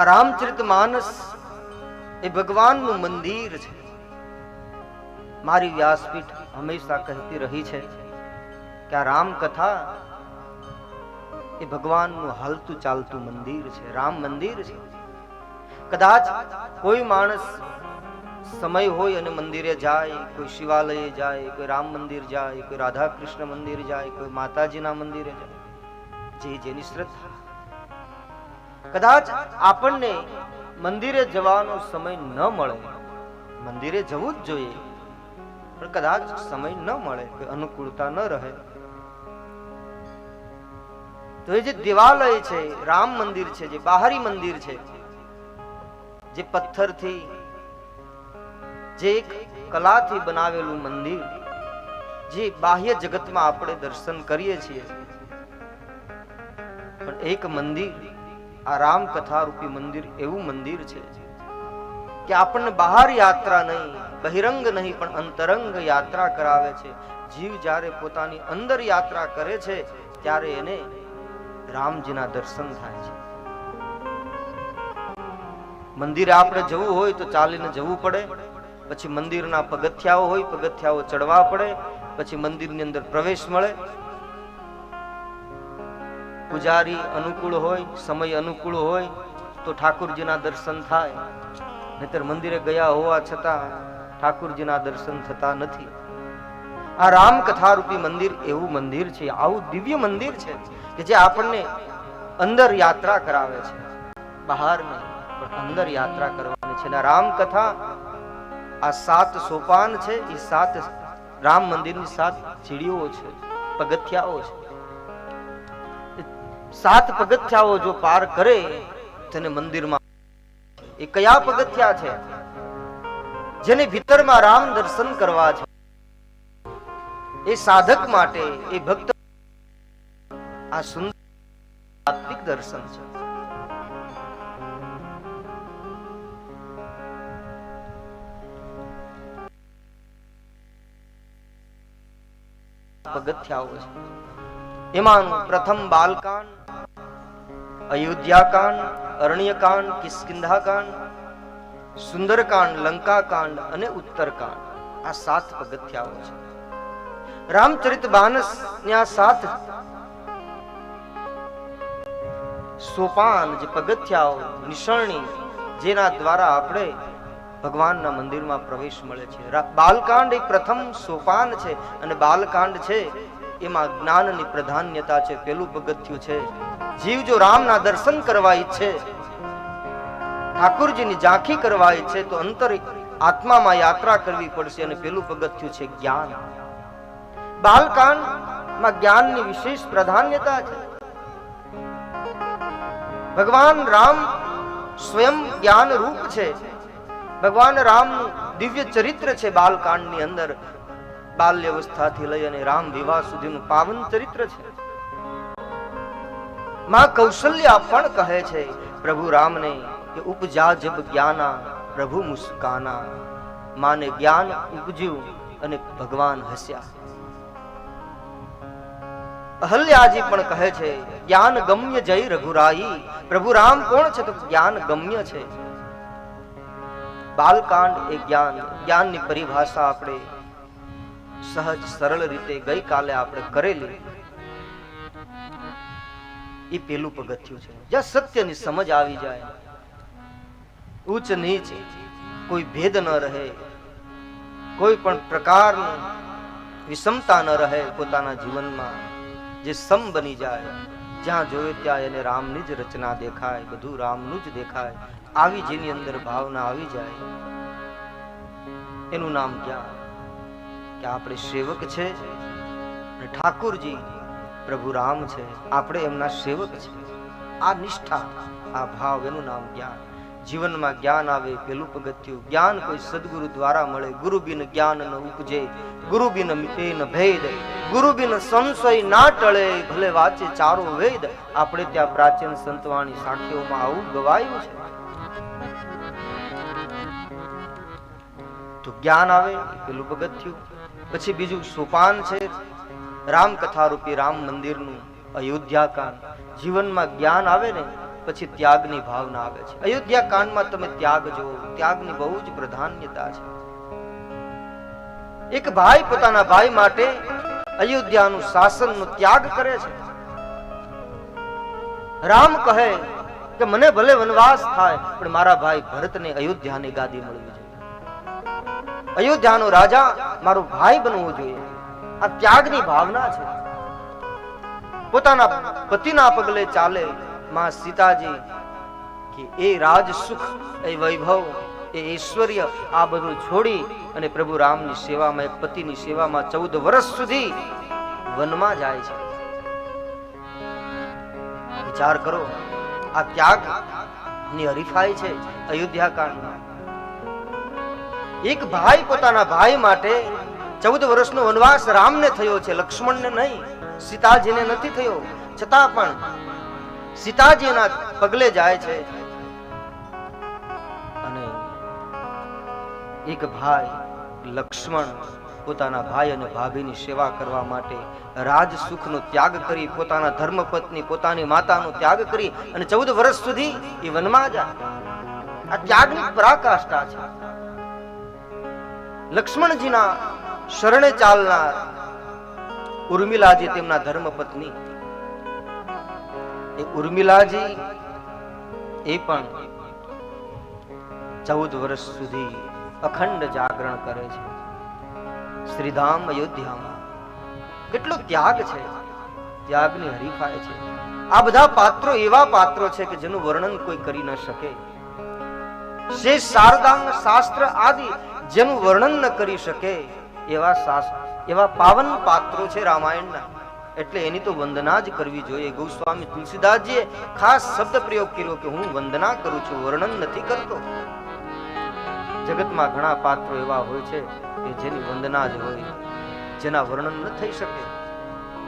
આ એ ભગવાનનું મંદિર છે. મારી વ્યાસપીઠ હંમેશા કહેતી રહી છે કે આ રામ કથા એ ભગવાનનું હાલતું ચાલતું મંદિર છે. રામ મંદિર છે. કદાચ કોઈ માણસ સમય હોય અને મંદિરે જાય, કોઈ શિવાલયે જાય, કોઈ રામ મંદિર જાય, કોઈ રાધા કૃષ્ણ મંદિર જાય, કોઈ માતાજીના મંદિરે જાય. જે જેની શ્રદ્ધા કદાચ આપણને મંદિરે જવાનો સમય ન મળે. મંદિરે જવું જ જોઈએ, પણ કદાચ સમય ન મળે કોઈ અનુકૂળતા ન રહે. તો એ જે દેવાલય છે, રામ મંદિર છે, જે બહારી મંદિર છે, જે પથ્થરથી, જે એક કલાથી બનાવેલું મંદિર, જે બાહ્ય જગતમાં આપણે દર્શન કરીએ છીએ. પણ એક મંદિર આ રામકથા રૂપી મંદિર એવું મંદિર છે કે આપણને બહાર યાત્રા નહીં, બહિરંગ નહીં, પણ અંતરંગ યાત્રા કરાવે છે. જીવ જ્યારે પોતાની અંદર યાત્રા કરે છે, ત્યારે એને રામજીના દર્શન થાય છે. મંદિરે આપણે જવું હોય તો ચાલીને જવું પડે, પછી મંદિરના પગથિયાઓ હોય, પગથિયાઓ ચડવા પડે, પછી મંદિરની અંદર પ્રવેશ મળે પૂજારી અનુકૂળ હોય, સમય અનુકૂળ હોય, તો ઠાકુરજીના દર્શન થાય. નહીતર મંદિરે ગયા હોવા છતાં ઠાકુરજીના દર્શન થતા નથી. આ રામ કથા રૂપી મંદિર એવું મંદિર છે, આવું દિવ્ય મંદિર છે, કે જે આપણને અંદર યાત્રા કરાવે છે. બહાર નહીં, પણ અંદર યાત્રા કરવાની છે. અને રામ કથા આ સાત સોપાન છે, એ સાત રામ મંદિરની સાત સીડીઓ છે, પગથિયાઓ છે. સાત પગથિયાઓ જો પાર કરે, તેને મંદિરમાં એ કયા પગથિયા છે? જેને ભીતરમાં રામ દર્શન કરવા છે. એ સાધક માટે, એ ભક્ત આ સુંદર દર્શન છે. પગથિયાઓ છે. એમાંનું પ્રથમ બાલકાંડ અયોધ્યાકાંડ અરણ્યકાંડ કિસ્કિંધાકાંડ સુંદરકાંડ લંકાકાંડ અને ઉત્તરકાંડ આ સાત પગથિયાઓ છે રામચરિત માનસ આ સાત સોપાન જે પગથિયાઓ નિશરણી જેના દ્વારા આપણે ભગવાનના મંદિરમાં પ્રવેશ મળે છે. બાલકાંડ એ પ્રથમ સોપાન છે અને બાલકાંડ છે એમાં જ્ઞાનની પ્રધાન્યતા છે, પેલું પગથિયું છે, જીવ જો રામના દર્શન કરવા ઈચ્છે, ઠાકુરજીની ઝાંખી કરવા ઈચ્છે, તો અંતર આત્મામાં યાત્રા કરવી પડશે અને પેલું પગથિયું છે જ્ઞાન. બાલકાંડમાં જ્ઞાનની વિશેષ પ્રધાન્યતા છે. ભગવાન રામ સ્વયં જ્ઞાન રૂપ છે. ભગવાન રામનું દિવ્ય ચરિત્ર છે બાલકાંડની અંદર. બાલ્યવસ્થાથી લઈ અને રામ વિવાહ સુધીનું પાવન ચરિત્ર છે. માં કૌશલ્યા પણ કહે છે, પ્રભુ રામને કે ઉપજા જબ જ્ઞાના, પ્રભુ મુસ્કાના. માને જ્ઞાન ઉપજ્યું અને ભગવાન હસ્યા. અહલ્યાજી પણ કહે છે, જ્ઞાન ગમ્ય જય રઘુરાઈ. પ્રભુ રામ કોણ છે તો જ્ઞાન ગમ્ય છે. બાલકાંડ એ જ્ઞાન, જ્ઞાનની પરિભાષા આપણે સહજ સરળ રીતે ગઈકાલે આપણે કરેલી એ પેલું પગથિયું છે. જ્યાં સત્યની સમજ આવી જાય, ઉચ્ચ નીચ, કોઈ ભેદ ન રહે, કોઈ પણ પ્રકારનું વિષમતા ન રહે પોતાના જીવનમાં, જે સમ બની જાય, જ્યાં જોયે ત્યાં એને રામની જ રચના દેખાય, બધું રામનું જ દેખાય, આવી જેની અંદર ભાવના આવી જાય, એનું નામ જ્ઞાન કે આપણે સેવક છે અને ઠાકોરજી પ્રભુ રામ છે. આપણે એમના સેવક છે. આ નિષ્ઠા, આ ભાવ, એનું નામ જ્ઞાન. જીવનમાં જ્ઞાન આવે, પેલું પગથિયું. જ્ઞાન કોઈ સદગુરુ દ્વારા મળે. ગુરુ બિન જ્ઞાન ન ઉપજે ગુરુ બિન મિટે ન ભેદ. ગુરુ બિન સંશય ના ટળે, ભલે વાંચે ચારો વેદ. આપણે ત્યાં પ્રાચીન સંતવાણી સાખીઓમાં આવું ગવાયું છે. તો જ્ઞાન આવે, પેલું પગથિયું. પછી બીજું સોપાન છે રામ કથા રૂપી રામ મંદિરનું અયોધ્યા કાંડ જીવનમાં જ્ઞાન આવે ને, પછી ત્યાગની ભાવના આવે છે. અયોધ્યા કાંડમાં તમે ત્યાગ જુઓ, ત્યાગની બહુ જ પ્રધાન્યતા છે. એક ભાઈ પોતાના ભાઈ માટે અયોધ્યાનું શાસનનો ત્યાગ કરે છે. રામ કહે કે, મને ભલે વનવાસ થાય, પણ મારા ભાઈ ભરતને અયોધ્યાની ગાદી મળવી અયોધ્યાનો રાજા મારો ભાઈ બનવો જોઈએ. આ ત્યાગની ભાવના છે. પોતાના પતિના પગલે ચાલે માં સીતાજી કે એ રાજ સુખ, એ વૈભવ, એ ઐશ્વર્ય આ બધું છોડી અને પ્રભુ રામની સેવામાં, એક પતિની સેવામાં ચૌદ વર્ષ સુધી વનમાં જાય છે. વિચાર કરો, આ ત્યાગની હરીફાઈ છે અયોધ્યા કાંડમાં. એક ભાઈ પોતાના ભાઈ માટે ચૌદ વર્ષનો વનવાસ રામને થયો છે, લક્ષ્મણને નહીં, સીતાજીને નથી થયો. છતાં પણ સીતાજીના પગલે જાય છે. અને એક ભાઈ, લક્ષ્મણ, પોતાના ભાઈ અને ભાભીની સેવા કરવા માટે રાજ સુખનો ત્યાગ કરી, પોતાના ધર્મપત્ની, પોતાની માતાનો ત્યાગ કરી અને ચૌદ વર્ષ સુધી એ વનમાં જાય. આ ત્યાગની પરાકાષ્ઠા છે. લક્ષ્મણજીના શરણે ચાલનાર ઉર્મિલાજી તેમના ધર્મપત્ની. એ ઉર્મિલાજી એ પણ ચૌદ વર્ષ સુધી અખંડ જાગરણ કરે છે. શ્રીધામ અયોધ્યામાં. કેટલો ત્યાગ છે. ત્યાગની હરીફાય છે. આ બધા પાત્રો એવા પાત્રો છે કે જેનું વર્ણન કોઈ કરી ન શકે. શેષ શારદાંગ શાસ્ત્ર આદિ જેનું વર્ણન ન કરી શકે એવા શાસ્ત્ર એવા પાવન પાત્રો છે રામાયણના. એટલે એની તો વંદના જ કરવી જોઈએ. ગોસ્વામી તુલસીદાસજીએ ખાસ શબ્દ પ્રયોગ કર્યો કે હું વંદના કરું છું, વર્ણન નથી કરતો. જગતમાં ઘણા પાત્રો એવા હોય છે કે જેની વંદના જ હોય, જેના વર્ણન ન થઈ શકે.